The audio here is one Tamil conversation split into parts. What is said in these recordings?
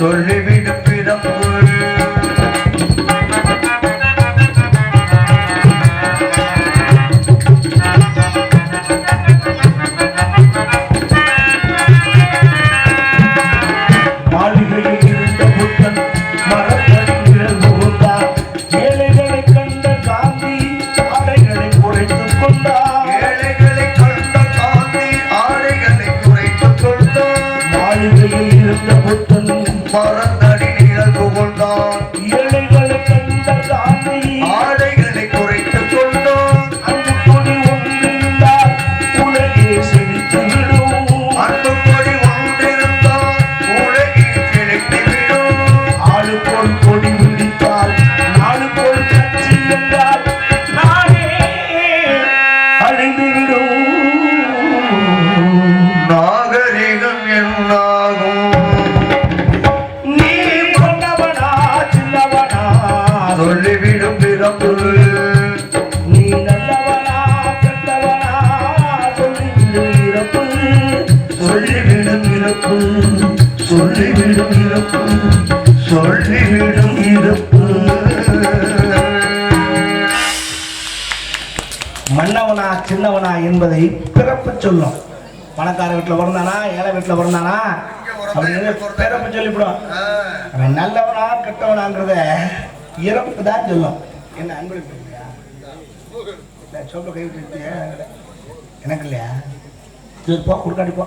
சொல்லிவிடும் சொல்லும். பணக்கார வீட்டில் பிறந்தானா ஏழை வீட்டில் பிறந்தானா? அப்படின்னு பிறப்பு சொல்லிவிடும் அவன் நல்லவனா கெட்டவனாங்கிறத இறப்பு தான் சொல்லும். என்ன அன்பு இல்லையா? இல்லை சோப்பை கை எனக்கு இல்லையா? சரி போ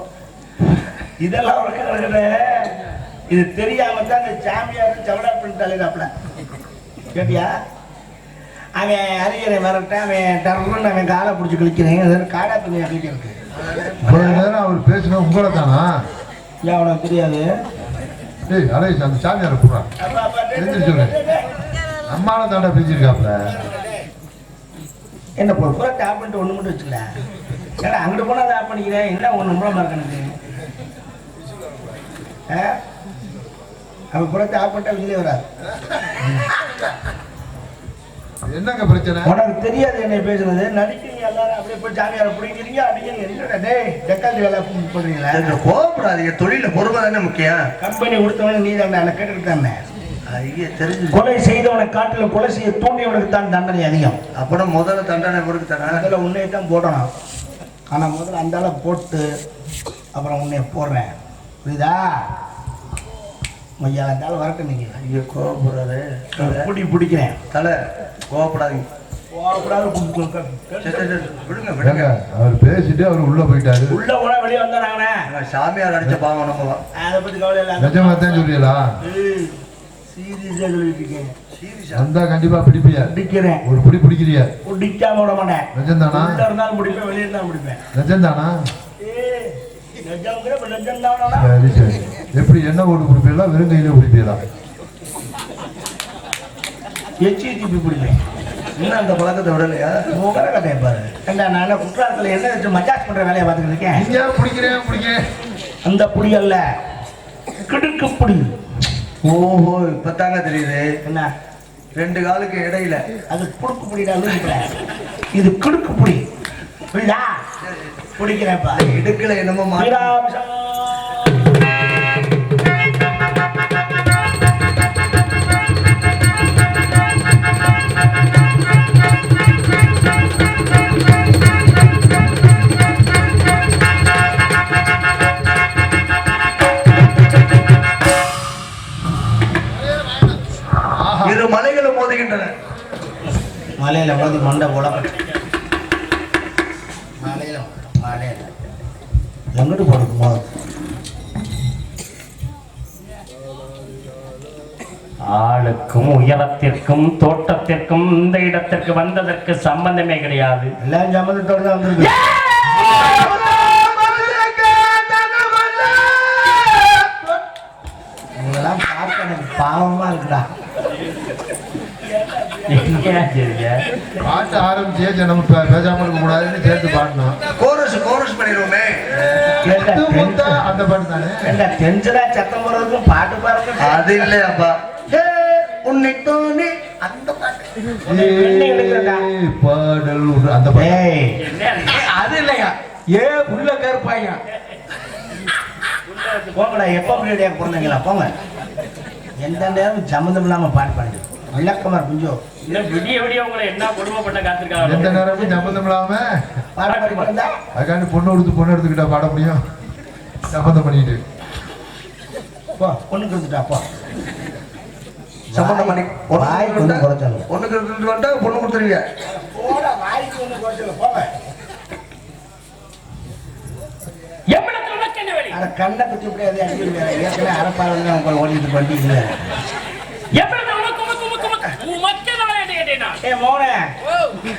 இதெல்லாம் உனக்கு இது தெரியாம தான் இந்த சாமியார் ஜவடா பின் தலையிடாப்ல கேட்டியா? அவன் அறிஞரை வரட்டும் அவன் டர்ன்னு அவன் காலை பிடிச்சி கழிக்கிறேன். காடா துணியை கிழிக்கிறது நேரம் அவர் பேசின உங்களை தானா அவனுக்கு தெரியாது. டேய் அலேஷ் அந்த சாமியாரை கூடா எந்திரி டேய், சொல்லு. நம்மளால தாண்டா பேசியிருக்காப்ல என்ன போ பூரா டேப் பண்ணிட்டு ஒன்று மட்டும் வச்சுக்கல? ஏன்னா அங்கிட்டு போனால் டேப் பண்ணிக்கிறேன் என்ன ஒன்று எனக்கு ஆ? அவன் பூரா டேப் பண்ணிட்டா வெளியே வராது. என்னங்க பிரச்சனை? உனக்கு தெரியாது என்னை பேசுனது நடிக்கிறீங்க எல்லாரும் அப்படியே போய் ஜாமியாரை பிடிக்கிறீங்க அடிக்கிறீங்க என்னடா டேய் டெக்காலி வேலை பண்ணுறீங்களா கோபப்படாதீங்க தொழில பொறுமை தானே முக்கியம். கம்பெனி கொடுத்தவன நீ தான் ஐயா தெரிஞ்சு கொலை செய்தவனை காட்டிலும் கொலை செய்ய தூண்டியவனுக்கு தான் தண்டனை அதிகம். அப்புறம் முதல்ல தண்டனை கொடுக்கு தானே அதில் உன்னைய தான் போடணும். ஆனால் முதல்ல அந்த அளவு போட்டு அப்புறம் உன்னைய போடுறேன். புரியுதா? மையா அந்த ஆள் வரட்டும் நீங்கள் ஐயோ கோபப்படுறாரு பிடி பிடிக்கிறேன். தலை சரி, விடுங்க விடுங்க. அவர் பேசிட்டு அவர் உள்ள போயிட்டாரு. உள்ள போனா வெளியே வந்தாங்கண்ணே நாங்க சாமியார் அடிச்ச பாவம் நம்ம. அதை பற்றி கவலை இல்லை நிஜமா தான் சொல்லியலா சீரியஸா சொல்லிட்டு இருக்கேன். சீரியஸா? வந்தா கண்டிப்பா பிடிப்பியா பிடிக்கிறேன். ஒரு பிடி பிடிக்கிறியா பிடிக்காம விட மாட்டேன். நிஜம்தானா? உள்ள இருந்தாலும் பிடிப்பேன் வெளியே இருந்தாலும் பிடிப்பேன். நிஜம்ங்கிற இப்ப நிஜம்தானா? சரி சரி. எப்படி என்ன ஓடு பிடிப்பீங்களா வெறும் கையில பிடிப்பீங்களா எச்சி திருப்பி பிடிப்பேன் இன்னும் அந்த பழக்கத்தை விடலையா? உங்கள கதையை பாரு. ஏண்டா, நான் குற்றாலத்துல என்ன வச்சு மஜாஸ் பண்ற வேலையை பார்த்துக்கிட்டு இருக்கேன்? நீங்க பிடிக்கிறேன் பிடிக்கிறேன். அந்த புடி அல்ல. கிடுக்கு புடி. ஓஹோ. இப்பதாங்க தெரியுது. என்ன? ரெண்டு காலுக்கு இடையில. அது குடுக்கு புடிடா. இது கிடுக்கு புடி. புரியுதா? பிடிக்கிறேன்ப்பா. இடுக்கல என்னமோ மாட்டி- மோதுகின்றன மலையில மோதி மண்டை உலகம் மலையில மலையில எங்கிட்டு மோது ஆளுக்கும் உயரத்திற்கும் தோட்டத்திற்கும் இந்த இடத்திற்கு வந்ததற்கு சம்பந்தமே கிடையாது. எல்லாம் சம்மந்தத்தோட தான் வந்திருக்கு. பாவமா இருக்குடா? பாட்டு ஆரம்பிச்சே நம்ம பேசாம இருக்க கூடாதுன்னு சேர்த்து பாடணும். கோரஸ் கோரஸ் பண்ணிடுவோமே. அந்த பாட்டு தானே? டென்ஷனா சத்தம் போடுறதுக்கும் பாட்டு பாடுறதுக்கும் அது இல்லையாப்பா. உன்னை தோணி அந்த பாட்டு. என்ன எழுதுறடா? ஏய், பாடல் ஒரு- அந்த பாட்டு. ஏய். என்ன அது இல்லையா? ஏ உள்ள கருப்பாயா? போங்கடா எப்போ முன்னாடியா பிறந்தீங்களா? போங்க. எந்த நேரம் சம்மந்தம் இல்லாம பாட்டு பாடுங்க. விளக்கமா குஞ்சோ இன்னும் விடிய விடிய உங்களை என்ன கொடுமை பண்ண எந்த காத்திருக்காங்க நேரமும் சம்பந்தம் இல்லாம அதுக்காண்டி பொண்ணு கொடுத்து பொண்ணு எடுத்துக்கிட்டா பாட முடியும். சம்பந்தம் பண்ணிட்டு. போ பொண்ணு கொடுத்துட்டா போ. சம்பந்தம் பண்ணி வாய் கொஞ்சம் குறைச்சாலும் ஒண்ணுக்கு ரெண்டு வந்தா பொண்ணு கொடுத்துருவீங்க. போட வாய்க்கு ஒன்று குறைச்சல வழி? அட கண்ணை குத்தி அடிக்கடி ஏற்கனவே அரப்பாவில் உங்களுக்கு ஓடிட்டு பண்ணி இல்லை எவ்வளவு உனக்கு உனக்கு உனக்கு உனக்கு உன் மக்கள் தான் என்ன கேட்டேனா ஏ மோனே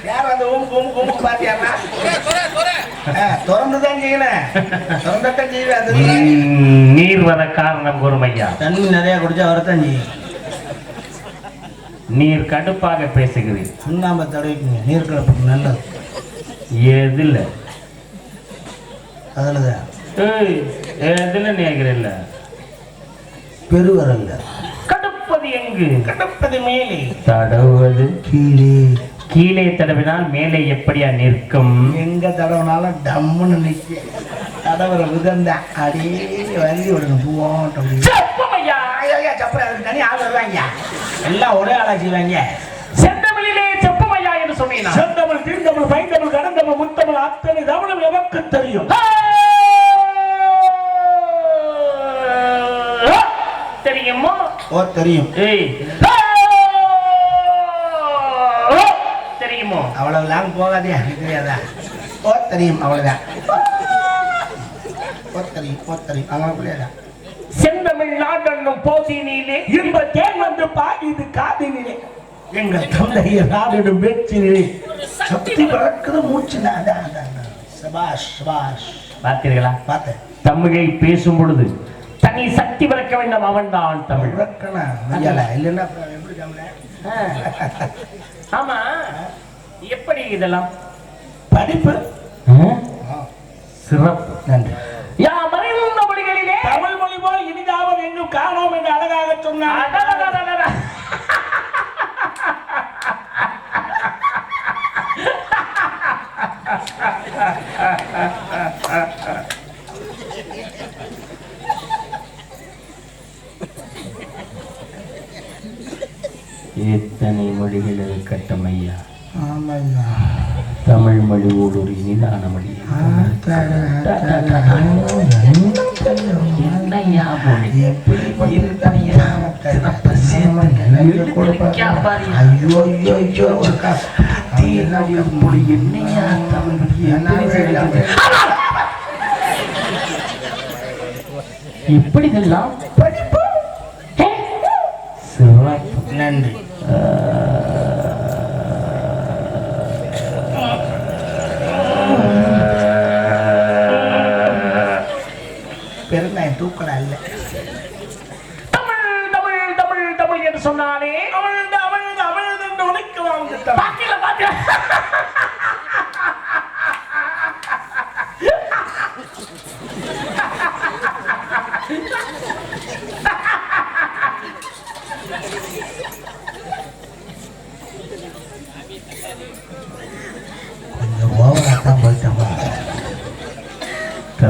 யார் அந்த உமுக்கு உமுக்கு உமுக்கு பாத்தியாரா திறந்து தான் செய்யணும். திறந்துதான் செய்வேன். அது ம், நீர் வர காரணம் கூறுமையா தண்ணி நிறைய குடிச்சா வரத்தான் செய்யும். நீர் கடுப்பாக பேசுகிறீர். சுண்ணாம்பை தடவிக்குங்க. நீர் கலப்புக்கு நல்லது. எதுல? அதில் தான் ஏய், எதுல நேர்கிறல்ல பெருவரல்ல. கடுப்பது எங்கு? கடப்பது மேலே. தடவுவது? கீழே. கீழே தடவினால் மேலே எப்படியா நிற்கும்? எங்க தடவினாலும் டம்முன்னு நிற்க தடவுற விதம் தான் அடியே வந்து விடணும் பூவோட்டம் செப்பமையா? ஐயா சப்பரை அதுக்கு தனி ஆள் வருவாங்க. எல்லாம் ஒரே ஆளா செய்வாங்க. செந்தமிழிலே செப்பமையா என்று சொன்னீனா? செந்தமிழ் தீர்ந்தமிழ் பைந்தமிழ் கடந்தமிழ் முத்தமிழ் அத்தனை தமிழும் எவருக்கு தெரியும். தெரியுமோ? ஓ தெரியும். ஏய் தெரியுமோ அவ்வளவு லாங் போகாதே தெரியாதா? ஓ தெரியும் அவ்வளவுதான். ஓ தெரியும் ஓ தெரியும் அவன் பிள்ளையதான் செந்தமிழ் நாடென்னும் போதினிலே இன்ப தேன் வந்து பாடிது காதினிலே. எங்கள் தந்தையர் நாடிடும் பேச்சினிலே. சக்தி பறக்குது மூச்சு. சபாஷ் சபாஷ். பார்த்தீர்களா? பார்த்தேன். தமிழை பேசும் பொழுது தனி சக்தி பிறக்க வேண்டும் அவன்தான் தமிழ். உறக்கணா மையால இல்லைன்னா எப்படி தமிழ? ஆமா. எப்படி இதெல்லாம்? படிப்பு. சிறப்பு. நன்றி. யா மறைந்த மொழிகளிலே? தமிழ் மொழி போல் இனிதாவது எங்கும் காணோம் என்று அழகாக சொன்னார். அடடடடடட. எத்தனை மொழிகள் இருக்கட்டும் ஐயா ஆமாய்யா தமிழ் மொழி ஒரு இனிதான மொழி என்னையா மொழி இப்படியா சிறப்பு சேர்த்து ஐயோ ஐயோ ஐயோ தீனாடிய மொழி என்னையா தமிழ் இப்படி இதெல்லாம் நன்றி தூக்கல இல்ல. தமிழ் தமிழ் தமிழ் தமிழ் என்று சொன்னானே அமிழ்ந்து அமிழ்ந்து அமிழ்ந்து என்று உனக்கு வாழ்ந்து பாத்தியில பாத்தியா கொஞ்சம் ஓவரா தான் போயிட்டோம் தமிழுக்குள்ளே அமிழ்ந்திருக்கிறது அமிழ்ந்திருக்கிறது ஆமாய்யா எப்படி எப்படி எப்படி இதெல்லாம் படி, படி, படி, படி,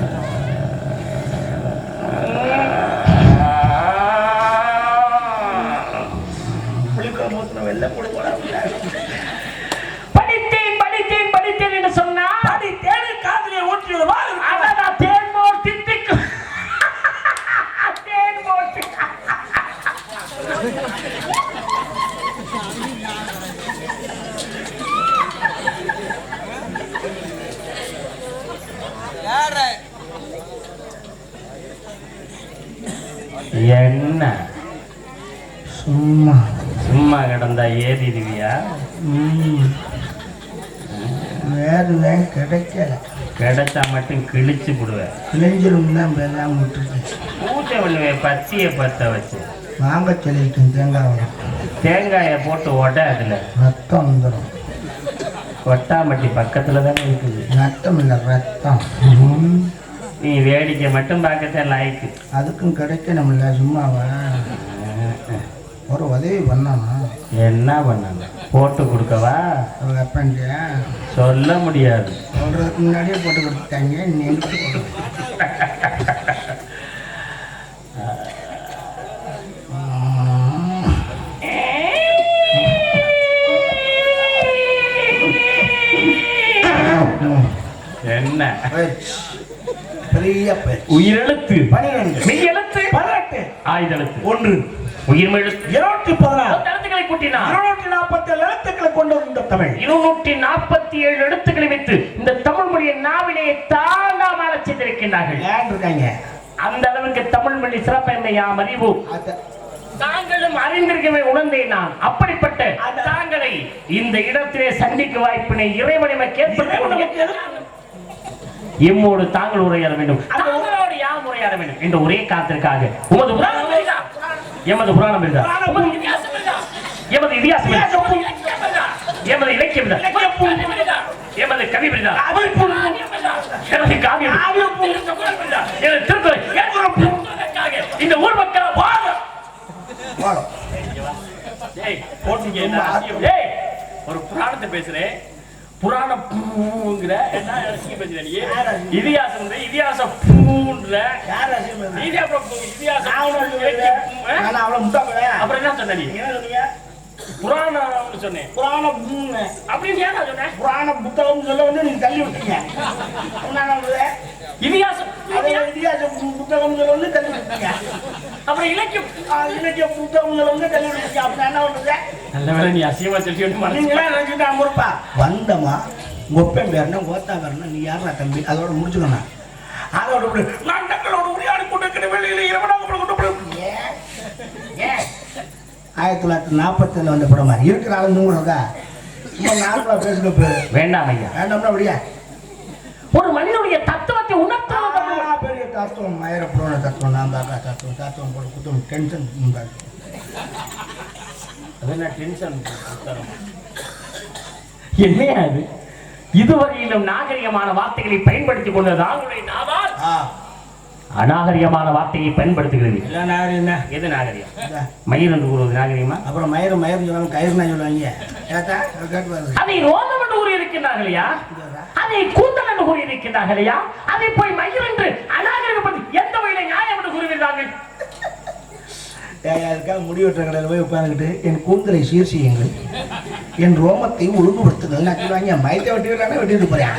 ம். வேறு கிடைக்கல. கிடைச்சா மட்டும் கிழிச்சு விடுவேன் கிழிஞ்சிரும் தான் பெல்லாம் விட்டுருக்கேன் பூஜை பண்ணுவேன் பத்தியை பத்த வச்சு. செலிக்கும் தேங்காய் தேங்காயை போட்டு ஒட அதுல. ரத்தம் வந்துடும் கொட்டாம்பட்டி பக்கத்துல தானே இருக்குது. ரத்தம் இல்லை ரத்தம். நீ வேடிக்கை மட்டும் பார்க்கத்தான் லாய்க்கு. அதுக்கும் கிடைக்கணும்ல சும்மாவா? ஒரு உதவி பண்ணாமா என்ன பண்ணாங்க போட்டு கொடுக்கவா? வெப்பண்டியா சொல்ல முடியாது. சொல்றதுக்கு முன்னாடியே போட்டு கொடுத்துட்டாங்க நீங்க என்ன? பெரிய பேர் உயிரெழுத்து. பனிரெண்டு. மெய் எழுத்து. பதினெட்டு ஆயுதெழுத்து. ஒன்று. உயிர்மெழுத்து இருநூற்றி பதினாறு. எழுத்துக்களை கூட்டினார். இருநூற்றி நாற்பத்தி ஏழு எழுத்துக்களை கொண்டு வந்த தமிழ். இருநூற்றி நாற்பத்தி ஏழு எழுத்துக்களை வைத்து இந்த தமிழ் மொழியை நாவிலே தாண்டாமல் இருக்காங்க? அந்த அளவுக்கு தமிழ் மொழி சிறப்பென்மை யாம் அறிவோம் அத- தாங்களும் அறிந்திருக்கவே உணர்ந்தேன் நான். அப்படிப்பட்ட தாங்களை இந்த இடத்திலே சந்திக்க வாய்ப்பினை இறைவன் கொடுக்க- எம்மோடு தாங்கள் உரையாட வேண்டும். தாங்களோடு யாம் உரையாட வேண்டும். என்ற ஒரே காத்திற்காக உமது? எமது புராணம் பெரிதா? எமது இதிகாசம்? எமது இலக்கியம்? எமது கவி பெரிதா? எனது காவியம்? எனது என்பதற்காக இந்த ஊர் மக்கள் ஒரு புராணத்தை பேசுறேன். புராணம் பூங்கிற என்ன அசிங்கம் பேசுற நீ? இதிகாசம் வந்து இதிகாசம் பூன்ற இதிகாசம் அவ்வளவு முட்டா போறேன். அப்புறம் என்ன சொன்ன நீ? புராணம்னு சொன்னேன். புராணம் ம், அப்படின்னு ஏன் சொன்னேன் புராண புத்தகம் சொல்ல வந்து நீங்க தள்ளி விட்டீங்க? இதிகாசம் இதிகாசம். இதிகாச பு- புத்தகம் சொல்ல வந்து தள்ளி விட்டீங்க அப்புறம் இலக்கியம் இலக்கிய புத்தகம் சொல்ல வந்து தள்ளி விட்டீங்க அப்ப என்ன பண்றது? நல்ல வேலை நீ அசியமா சொல்லி நீங்களா நினைச்சுட்டா முறுப்பா? வந்தமா ஒப்பன் பேரணும் கோத்தா பேரணும் நீ யாரா தம்பி? அதோட முடிச்சுக்கணும் அதோட விடு. நான் தங்களோட உரையாடி கொண்டிருக்கிற வேலையில இரவனாக கொண்டு போய் ஆயிரத்தி தொள்ளாயிரத்தி நாற்பத்தேழு வந்த படமா இருக்கிற ஆளு நூறுதா சும்மா நார்மலா பேசுங்க பேரு வேண்டாம் ஐயா. வேண்டாம்னா அப்படியா தத்துவம் மயிர புரோண தத்துவம் நான் பார்க்க தத்துவம் தத்துவம் போட குத்தம் டென்ஷன் உண்டாது அது. என்ன டென்ஷன் என்னையா அது இதுவரையிலும் நாகரிகமான வார்த்தைகளை பயன்படுத்திக் கொண்டது அநாகரிகமான வார்த்தையை பயன்படுத்துகிறது நான் என்ன எது நாகரிகம். மயிர் என்று கூறுவது நாகரிகமா? அப்புறம் மயிறு மயிறு சொல்லுவாங்க சொல்லுவாங்க. ஏத்தா கேட்டு வருது அதை ரோமம் என்று கூறி இருக்கின்றார்களையா அதை கூந்தல் என்று கூறி இருக்கின்றார்களையா அதை போய் மயிர் என்று அநாகரிகப்படுத்தி எந்த வகையில நியாயம் என்று கூறுகிறார்கள்? ஏய், அதுக்காக முடி வெட்டுற கடையில் போய் உட்காந்துக்கிட்டு என் கூந்தலை சீர் செய்யுங்கள். என் ரோமத்தை ஒழுங்குபடுத்துங்கள் நான் சொல்லுவாங்க மயத்தை வெட்டி விடுறானே வெட்டிட்டு போறேன்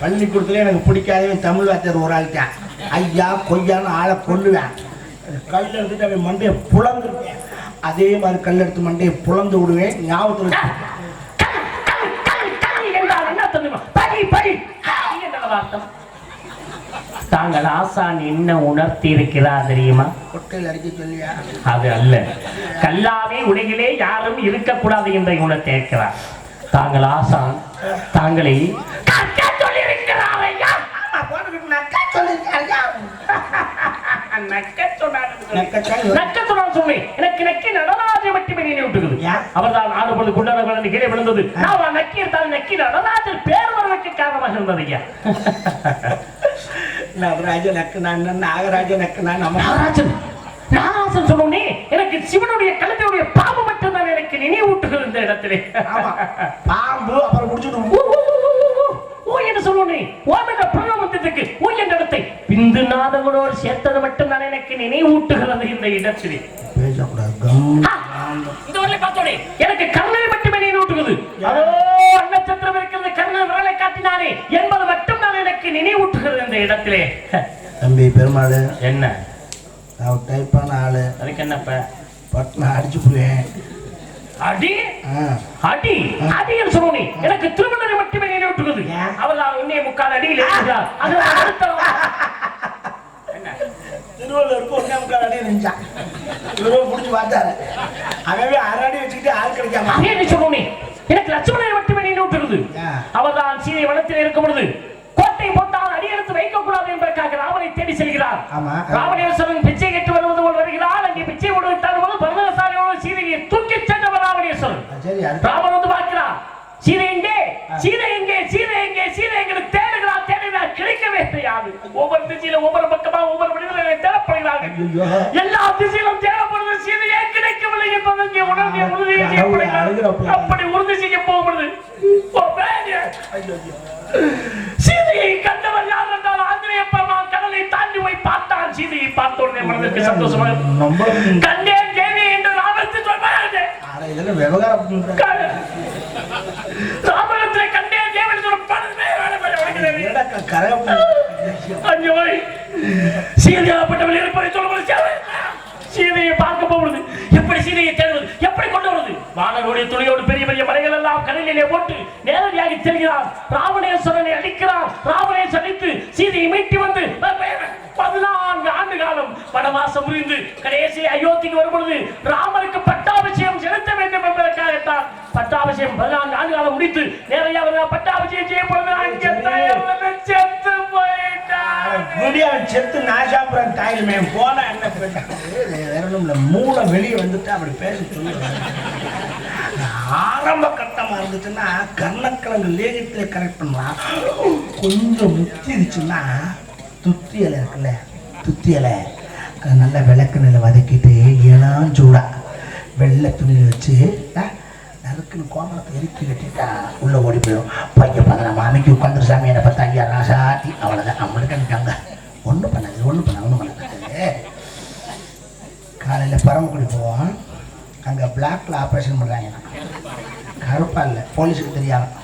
பள்ளிக்கூடத்துல எனக்கு பிடிக்காதவன் தமிழ் வாத்தியார் ஒரு ஆள்தான் ஐயா கொய்யான்னு ஆளை கொல்லுவேன். கல் எடுத்துட்டு அவன் மண்டையை புலந்துருப்பேன் அதே மாதிரி கல் எடுத்து மண்டையை புலந்து விடுவேன். ஞாபகத்துல. தாங்கள் ஆசான் என்ன உணர்த்தி இருக்கிறார் தெரியுமா அது அல்ல. கல்லாவே உலகிலே யாரும் இருக்கக்கூடாது என்பதை உணர்த்தி இருக்கிறார் தாங்கள் ஆசான் தாங்களை நக்க சொன்னார் என்று சொல்லி. நக்க சொன்னார். நக்க சொன்னார் சொன்னேன். எனக்கு நக்கி நடராஜை மட்டுமே நினைவூட்டுகிறது. ஏன்? அவர்தான் ஆறு பொழுது குண்டர்கள் என்று கீழே விழுந்தது நான் அவன் நக்கி இருந்தால் நக்கி நடராஜர் பேர் வருவதற்கு காரணமாக இருந்தது ஐயா நவராஜ நக்குனான் நாகராஜ நக்குனான் நம்ம நாகராஜன் நாகராஜன் சொன்னோனே எனக்கு சிவனுடைய கழுத்தையுடைய பாம்பு மட்டும்தான் எனக்கு நினைவூட்டுகிறது இந்த இடத்திலே ஆமா பாம்பு அப்புறம் முடிச்சுட்டு ஊ, ஊ என்று சொல்லுவனே ஓம் என்ற பிரணவத்திற்கு ஊ என்ற இடத்தை. பிந்து நாதங்களோடு சேர்த்தது மட்டும்தான் எனக்கு நினைவூட்டுகிறது இந்த இடத்திலே. பேசக்கூடாது. இந்த ஊர்ல எனக்கு கர்ணனை மட்டுமே நினைவூட்டுகிறது அதோ நட்சத்திரம் இருக்கிறது கர்ணன் விரலை காட்டினானே என்பது மட்டும்தான் எனக்கு நினைவூட்டுகிறது இந்த இடத்திலே. தம்பி பெருமாள். என்ன? நான் டைப்பான ஆளு. அதுக்கு என்னப்ப? பட்டு நான் அடிச்சு போடுவேன். அடி? ஆ. அடி? அடியில் சொன்னோனே எனக்கு திருவள்ளரை மட்டுமே நினைவூட்டுகிறது ஏன்? அவர்தான் உன்னே முக்கால் அடியில் இருக்கிறார் அது அடுத்த என்ன திருவள்ளுவருக்கு ஒன்னே முக்கால் அடி இருந்துச்சான் இவரும் முடிச்சு பார்த்தாரு அவவே அரை அடி வச்சுக்கிட்டு ஆள் கிடைக்காம அதே நீ சொன்னோனே எனக்கு லட்சுமணனை மட்டுமே நினைவூட்டுகிறது ஏன்? அவர்தான் சீதை வனத்தில் இருக்கும் பொழுது கோட்டை போட்டால் அடி எடுத்து வைக்க கூடாது என்பதற்காக ராவனை தேடி செல்கிறார் ஆமா. ராவணேஸ்வரன் பிச்சை கேட்டு வருவது போல் வருகிறார் அங்கே பிச்சை கொடுத்தார் போது பரமசாலியோடு சீதையை தூக்கி சென்றவர் ராவணேஸ்வரன் சரி அது ராமன் வந்து பார்க்கிறார் சீதை எங்கே சீதை எங்கே சீதை எங்கே சீதை எங்கே தேடுகிறார் தேடுகிறார் கிடைக்கவே செய்யாது ஒவ்வொரு திசையில ஒவ்வொரு பக்கமா ஒவ்வொரு மனிதர்களை தேடப்படுகிறார்கள் ஐயோ எல்லா திசையிலும் தேடப்படுது சீதையே கிடைக்கவில்லை என்பது இங்கே உணர்ந்து உறுதி செய்யப்படுகிறார் அழுகிறப்ப. அப்படி உறுதி செய்ய போகிறது சீதையை கண்டவர் யார் என்றால் ஆந்திரேய பெருமாள் கடலை தாண்டி போய் பார்த்தான் சீதையை கண்டேன் தேவி என்று ராமத்து இதெல்லாம் விவகாரம் கண்டேன் ஐயோ இருப்பதை சொல்லுவது. சீதையை பார்க்க போவது எப்படி சீதையை தேடுவது? எப்படி கொண்டு வருவது? வானருடைய துணையோடு பெரிய பெரிய மலைகள் எல்லாம் கடலிலே போட்டு நேரடியாக செல்கிறார். ராவணேஸ்வரனை அழிக்கிறார் ராவணேஸ்வரன் சீதையை மீட்டி வந்து பதினான்கு ஆண்டு காலம் வனவாசம் புரிந்து கடைசி அயோத்திக்கு வரும்பொழுது ராமருக்கு பட்டாபிஷேகம் செலுத்த வேண்டும் என்பதற்காகத்தான் பட்டாபிஷேகம் பதினான்கு ஆண்டு காலம் முடித்து நேரையா வருகிறார் பட்டாபிஷேகம் செய்ய அங்கே செத்து போயிட்டான். செத்து நாசாபுரம் தாயில் மேம் போனா என்ன பிரச்சனை? மூளை வெளியே வந்துட்டு அப்படி பேச சொல்லுவேன் ஆரம்ப கட்டமா இருந்துச்சுன்னா கர்ணக்கிழங்கு லேகத்தில் கரெக்ட் பண்ணலாம். கொஞ்சம் முத்திருச்சுன்னா துத்தி இலை இருக்குல்ல துத்தி இலை நல்லா விளக்கு நிலை வதக்கிட்டு இளம் சூடா வெள்ளை துணியில் வச்சு நறுக்குன்னு கோமரத்தை எரிக்கி கட்டிட்டா உள்ளே ஓடி போயிடும். பையன் பார்த்தா மாமிக்கு உட்காந்துரு சாமி என்னை பார்த்தா ஐயா ராசாட்டி அவ்வளோதான் நம்மளுக்கு அனுப்பிட்டாங்க ஒன்றும் பண்ணாது ஒன்றும் பண்ண ஒன்றும் பண்ணாது. காலையில் பரமக்குடி போவோம் அங்கே பிளாக்ல ஆப்ரேஷன் பண்ணுறாங்க கருப்பா இல்லை போலீஸுக்கு தெரியாமல்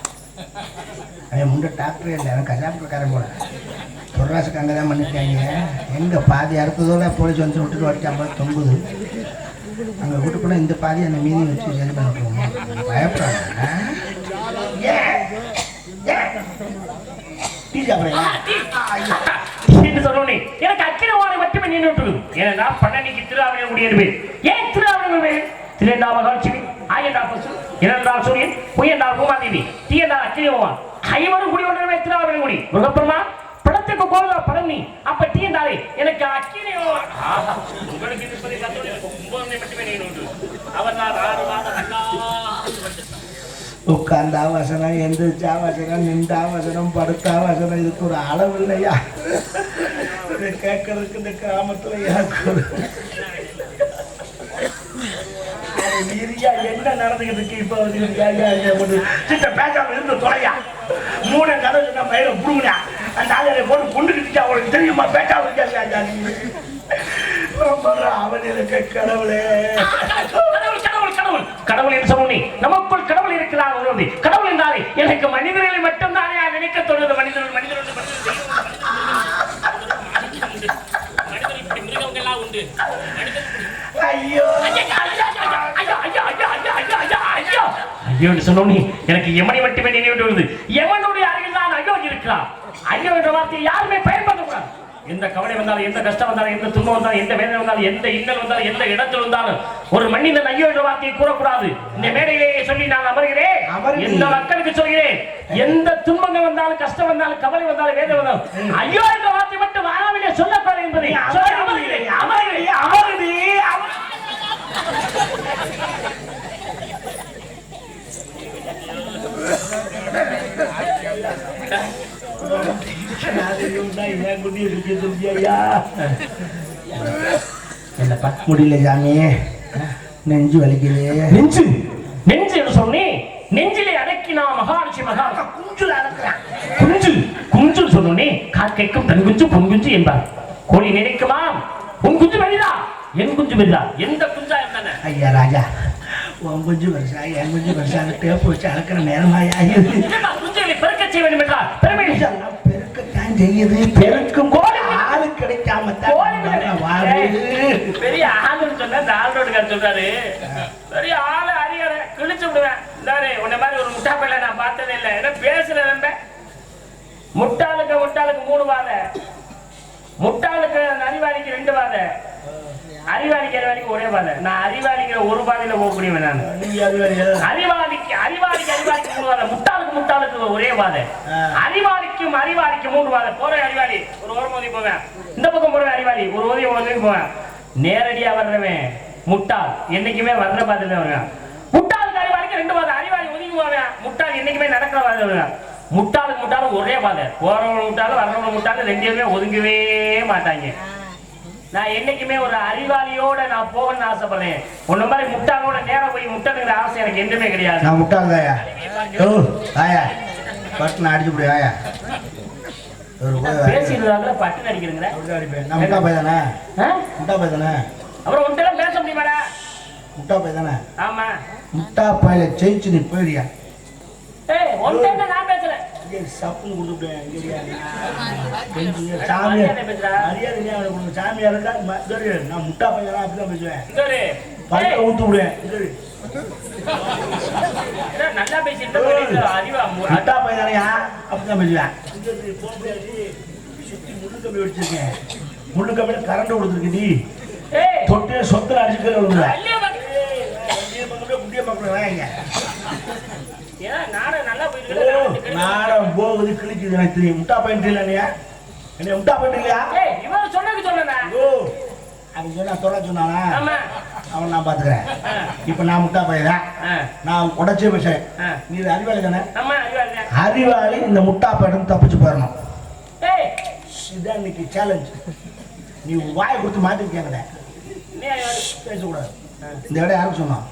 அவன் முன்ன டாக்டரே இல்லை அவன் கசாப்புக்காரன் போல. தொடராசுக்கு அங்கே தான் பண்ணிட்டாங்க எங்கே பாதி அறுத்ததோட போலீஸ் வந்து விட்டுட்டு வடிக்காம தொங்குது அங்கே விட்டு போனால் இந்த பாதி அந்த மீதி வச்சு சரி பண்ணிட்டுருவோம் பயப்படுறாங்க ஏன் ஏன் டீ எனக்கு அக்கிரவாரை மட்டுமே நின்றுட்டு ஏன்னா திருவாவணி ஏன் திருவாவணி திரண்டாம காட்சி ஆயண்டா பசு. இரண்டாம் சூரியன் பொய்யண்டால் பூமாதேவி தீயண்டால் அக்கிரவான் ஐவரும் குடி ஒன்றவே திருவாவணி முடி முருகப்பெருமா படத்துக்கு கோவிலா பழனி அப்ப தீயண்டாலே எனக்கு அக்கிரோ உங்களுக்கு இருப்பதை கத்தோடு ஒன்பது மட்டுமே நின்று அவர் தான் ஆறு மாதம் உட்கார்ந்தா வசனம் எந்திரிச்சா வசனம் நின்றா வசனம் படுத்தா வசனம் இதுக்கு ஒரு அளவு இல்லையா? கேட்கறதுக்கு இந்த கிராமத்துல அட இரியா, என்ன நடந்துகிட்டு இருக்கு இப்ப? வந்து சின்ன பேசாம இருந்து தொலையா? மூணு கதை சொன்ன மயில புடுங்கினா அந்த ஆளுகளை போட்டு கொண்டுக்கிட்டு அவளுக்கு தெரியுமா? பேசாம இருக்கா அவன் இருக்க கடவுளே. கடவுள் என்று சொன்னோனே நமக்குள் கடவுள் இருக்கிறார் உணர்ந்து கடவுள் என்றாலே எனக்கு மனிதர்களை மட்டும்தானே நினைக்க தோணுது மனிதர்கள் மனிதர்கள் மனிதர்கள் உண்டு ஐயோ. என்று சொன்னோனே எனக்கு எமனை மட்டுமே நினைவு வருது எமனுடைய அருகில் தான் ஐயோ இருக்கிறான் ஐயோ என்ற வார்த்தையை யாருமே பயன்படுத்தக்கூடாது. எந்த கவலை வந்தாலும் எந்த கஷ்டம் வந்தாலும் எந்த துன்பம் வந்தாலும் எந்த வேதனை வந்தாலும் எந்த இன்னல் வந்தாலும் எந்த இடத்தில் வந்தாலும் ஒரு மனிதன் ஐயோ என்ற வார்த்தையை கூறக்கூடாது. இந்த மேடையிலேயே சொல்லி நான் அமர்கிறேன். எந்த மக்களுக்கு சொல்கிறேன்? எந்த துன்பங்கள் வந்தாலும் கஷ்டம் வந்தாலும் கவலை வந்தாலும் வேதனை வந்தாலும் ஐயோ என்ற வார்த்தை மட்டும் வாராவிலே சொல்லக்கூடாது என்பதை அமர்கிறேன். அமர்கிறேன் அவரடி அவர் என்னப்பா முடியல சாமி? நெஞ்சு வலிக்குது. நெஞ்சு? நெஞ்சு என்று சொன்னே நெஞ்சிலே அடக்கினா மகாரிஷி மகா குஞ்சுல அடக்குறேன். குஞ்சு குஞ்சு சொன்னோனே காக்கைக்கும் தன் குஞ்சு பொன் குஞ்சு என்பார். கோழி நினைக்குமா உன் குஞ்சு பெரிதா என் குஞ்சு பெரிதா எந்த குஞ்சா இருந்தானே ஐயா ராஜா உன் குஞ்சு பெருசா என் குஞ்சு பெருசா அந்த டேப்பு வச்சு அளக்கிற இது குஞ்சுகளை பெருக்க செய்ய வேண்டும் என்றால் பெருமை பெருக்கத்தான் செய்யுது பெருக்கும் ஆளு கிடைக்காம பெரிய ஆளுன்னு சொன்னா இந்த ஆளோடுக்கார் சொல்றாரு. பெரிய ஆளு அறியாத கிழிச்சு விடுவேன். இந்தாரு உன்ன மாதிரி ஒரு முட்டா பையல நான் பார்த்ததே இல்லை. என்ன பேசுற நம்ப முட்டாளுக்கு முட்டாளுக்கு மூணு வாத. முட்டாளுக்கு அறிவாளிக்கு ரெண்டு வாத. அறிவாளிக்கு அறிவாளிக்கு ஒரே வாத நான் அறிவாளிக்கிற ஒரு பாதையில போகக்கூடியவன் நான். அறிவாளிக்கு அறிவாளிக்கு அறிவாளிக்கு மூணு வாத முட்டாளுக்கு முட்டாளுக்கு ஒரே ஆ. அறிவாளிக்கும் அறிவாளிக்கு மூணு வாத போற அறிவாளி. ஒரு ஓரம் ஓதி போவேன். இந்த பக்கம் போற அறிவாளி. ஒரு ஓதி ஓதி போவேன். நேரடியா வர்றவன் முட்டாள். என்னைக்குமே வர்ற பாதையில வருவேன். முட்டாளுக்கு அறிவாளிக்கு ரெண்டு வாத அறிவாளி ஒதுங்கி போவேன். முட்டாள் என்னைக்குமே நடக்கிற பாதை வருவேன். முட்டாளுக்கு முட்டாளும் ஒரே பாதை. போறவங்க முட்டாளும் வர்றவங்க முட்டாளும் ரெண்டு பேருமே ஒதுங்கவே மாட்டாங்க. நான் என்னைக்குமே ஒரு அறிவாளியோட நான் போகணும்னு ஆசைப்படுறேன். உன்ன மாதிரி முட்டாளோட நேரம் போய் முட்டனுங்கிற ஆசை எனக்கு எதுவுமே கிடையாது. நான் முட்டாள்தாயா ஓ ஆயா. பட்டு நான் அடிச்சு விடு ஆயா. ஒரு போய் வா. பேசிடுறாங்க பட்டு நடிக்கிறீங்க அப்படிதான் அடிப்பேன். நான் முட்டா பை தானே? முட்டா பை தானே? அப்புறம் உன்கிட்ட பேச முடியுமாடா? முட்டா பை தானே? ஆமா. முட்டா பையில ஜெயிச்சு நீ போயிடியா ஏய் உன்கிட்ட நான் பேசுறேன் இங்கே சப்புன்னு கொடுத்துட்டேன் சாமியார் மரியாதை அவனுக்கு. சாமியார் நான் முட்டா பையனா அப்படிதான் பேசுவேன். பல்ல ஊத்து விடுவேன். நல்லா பேசிட்டு முட்டா பையனாயா அப்படிதான் பேசுவேன். சுத்தி முள்ளு கம்பி வச்சிருக்கேன் முள்ளு கம்பியில கரண்ட் கொடுத்துருக்கு நீ ஏய், தொட்டு சொத்துல அடிச்சுக்கிற நாடம் போகுது கிழிக்குது. எனக்கு தெரியும். முட்டா பையன் இல்லையா என்ன முட்டா ஏய், இவன் சொன்னது ஓ அவன் சொன்னா சொல்ல சொன்னானா? அவன் நான் பாத்துக்கிறேன் இப்ப நான் முட்டா பையன்? நான் உடச்சே பேசுறேன். ஆ. நீ அறிவாளி தானே. அறிவாளி இந்த முட்டா பையன் தப்பிச்சு போயிடணும். இதுதான் இன்னைக்கு சேலஞ்ச் நீ வாயை கொடுத்து நீ அறிவாளி. பேசக்கூடாது. இந்த இடம் யாருக்கு சொன்னான்?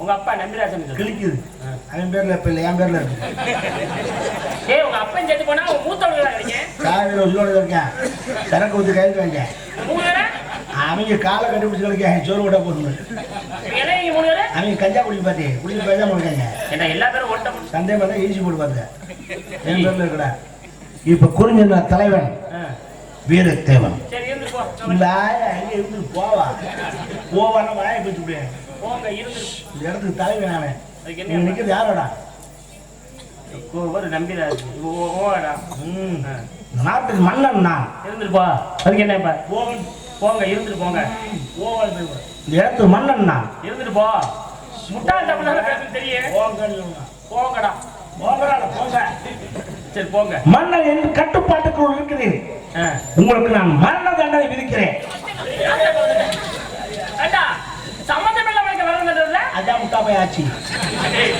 உங்க அப்பா நம்பிராசன். கிழிக்குது. அவன் பேர்ல இப்ப இல்லை என் பேர்ல இருக்கு ஏய் உங்க அப்பன் செத்து போனா உள்ளோட இருக்கேன். சரக்கு வாங்க அவங்க காலை கண்டுபிடிச்சு சோறு விட பேரு? அவங்க கஞ்சா குடிக்க பாத்தி குடிக்க இருக்காங்க என்ன எல்லா பேரும் முடிச்சு சந்தேகம் பார்த்தா ஈசி போட்டு பாருங்க. என் பேர்ல இருக்கடா. இப்ப குறிஞ்சிருந்த தலைவன். வீரத்தேவன். வாய அங்கே இருந்து போவா. போவான்னா வாயை பிடிச்சு விடுவேன் போங்க இருந்து இந்த இடத்துக்கு தலைவன் நானே. அதுக்கு நீ என்ன நிக்கிறது யாரோடா? ஒரு நம்பிராஜ் ஓடா. ம். இந்த நாட்டுக்கு மன்னன் நான் இருந்துட்டு போ. அதுக்கு என்ன இப்ப? போவன் போங்க இருந்துட்டு போங்க. போவன் இந்த நான் இருந்துட்டு போ. முட்டாள் தமிழ் தானே தெரியும் போங்க போங்கடா. போங்கடா போங்க. சரி போங்க. மன்னன் என்று கட்டுப்பாட்டுக்குள் இருக்கிறேன் ஆ. உங்களுக்கு நான் மரண தண்டனை விதிக்கிறேன். அதான் முட்டாப்பை ஆச்சு ஏய்,